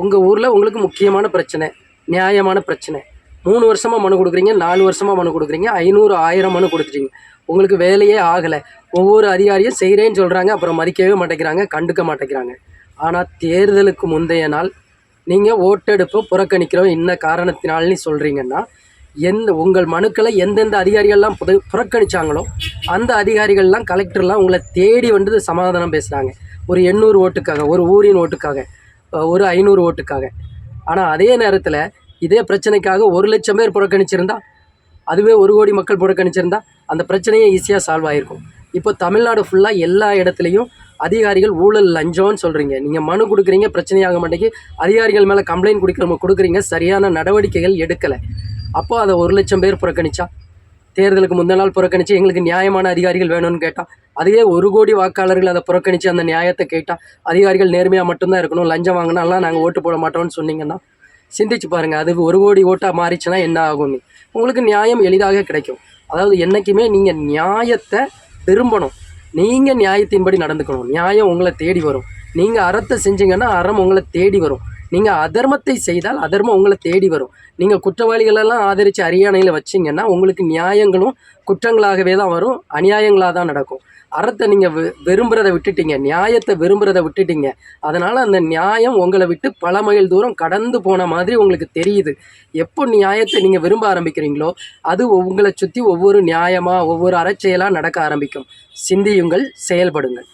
உங்கள் ஊரில் உங்களுக்கு முக்கியமான பிரச்சனை நியாயமான பிரச்சனை. மூணு வருஷமாக மனு கொடுக்குறீங்க நாலு வருஷமாக மனு கொடுக்குறீங்க ஐநூறு ஆயிரம் மனு கொடுத்துட்டீங்க. உங்களுக்கு வேலையே ஆகலை. ஒவ்வொரு அதிகாரியும் செய்கிறேன்னு சொல்கிறாங்க அப்புறம் மதிக்கவே மாட்டேங்கிறாங்க கண்டுக்க மாட்டேங்கிறாங்க. ஆனால் தேர்தலுக்கு முந்தைய நாள் நீங்கள் ஓட்டெடுப்பு புறக்கணிக்கிறோம் என்ன காரணத்தினால்னு சொல்கிறீங்கன்னா எந்த உங்கள் மனுக்களை எந்தெந்த அதிகாரிகள்லாம் புத புறக்கணிச்சாங்களோ அந்த அதிகாரிகள்லாம் கலெக்டர்லாம் உங்களை தேடி வந்து சமாதானம் பேசுகிறாங்க ஒரு எண்ணூறு ஓட்டுக்காக ஒரு ஊரின் ஓட்டுக்காக. ஒரு ஐநூறு ஓட்டுக்காக. ஆனால் அதே நேரத்தில் இதே பிரச்சனைக்காக ஒரு லட்சம் பேர் புறக்கணிச்சிருந்தா அதுவே ஒரு கோடி மக்கள் புறக்கணிச்சிருந்தா அந்த பிரச்சனையே ஈஸியாக சால்வ் ஆகிருக்கும் இப்போ தமிழ்நாடு ஃபுல்லாக எல்லா இடத்துலையும் அதிகாரிகள் ஊழல் லஞ்சம்னு சொல்கிறீங்க நீங்கள் மனு கொடுக்குறீங்க பிரச்சனையாக மாட்டேங்கி அதிகாரிகள் மேலே கம்ப்ளைண்ட் கொடுக்குறவங்க கொடுக்குறீங்க சரியான நடவடிக்கைகள் எடுக்கலை. அப்போ அதை ஒரு லட்சம் பேர் புறக்கணிச்சா தேர்தலுக்கு முந்தின நாள் புறக்கணித்து எங்களுக்கு நியாயமான அதிகாரிகள் வேணும்னு கேட்டால் அதுவே ஒரு கோடி வாக்காளர்கள் அதை புறக்கணித்து அந்த நியாயத்தை கேட்டால் அதிகாரிகள் நேர்மையாக மட்டும்தான் இருக்கணும். லஞ்சம் வாங்கினாலாம் நாங்கள் ஓட்டு போட மாட்டோம்னு சொன்னீங்கன்னா சிந்திச்சு பாருங்கள் அது ஒரு கோடி ஓட்டாக மாறிச்சுன்னா என்ன ஆகும்னு. உங்களுக்கு நியாயம் எளிதாக கிடைக்கும். அதாவது என்றைக்குமே நீங்கள் நியாயத்தை விரும்பணும். நீங்கள் நியாயத்தின்படி நடந்துக்கணும். நியாயம் உங்களை தேடி வரும். நீங்கள் அறத்தை செஞ்சீங்கன்னா அறம் உங்களை தேடி வரும். நீங்கள் அதர்மத்தை செய்தால் அதர்மம் உங்களை தேடி வரும். நீங்கள் குற்றவாளிகளெல்லாம் ஆதரித்து அரியணையில் வச்சிங்கன்னா உங்களுக்கு நியாயங்களும் குற்றங்களாகவே தான் வரும் அநியாயங்களாக தான் நடக்கும். அறத்தை நீங்கள் வெ விரும்புகிறத விட்டுட்டீங்க நியாயத்தை விரும்புகிறத விட்டுட்டீங்க. அதனால் அந்த நியாயம் உங்களை விட்டு பல மைல் தூரம் கடந்து போன மாதிரி உங்களுக்கு தெரியுது. எப்போ நியாயத்தை நீங்கள் விரும்ப ஆரம்பிக்கிறீங்களோ அது உங்களை சுற்றி ஒவ்வொரு நியாயமாக ஒவ்வொரு அறச்செயலாக நடக்க ஆரம்பிக்கும். சிந்தியுங்கள் செயல்படுங்கள்.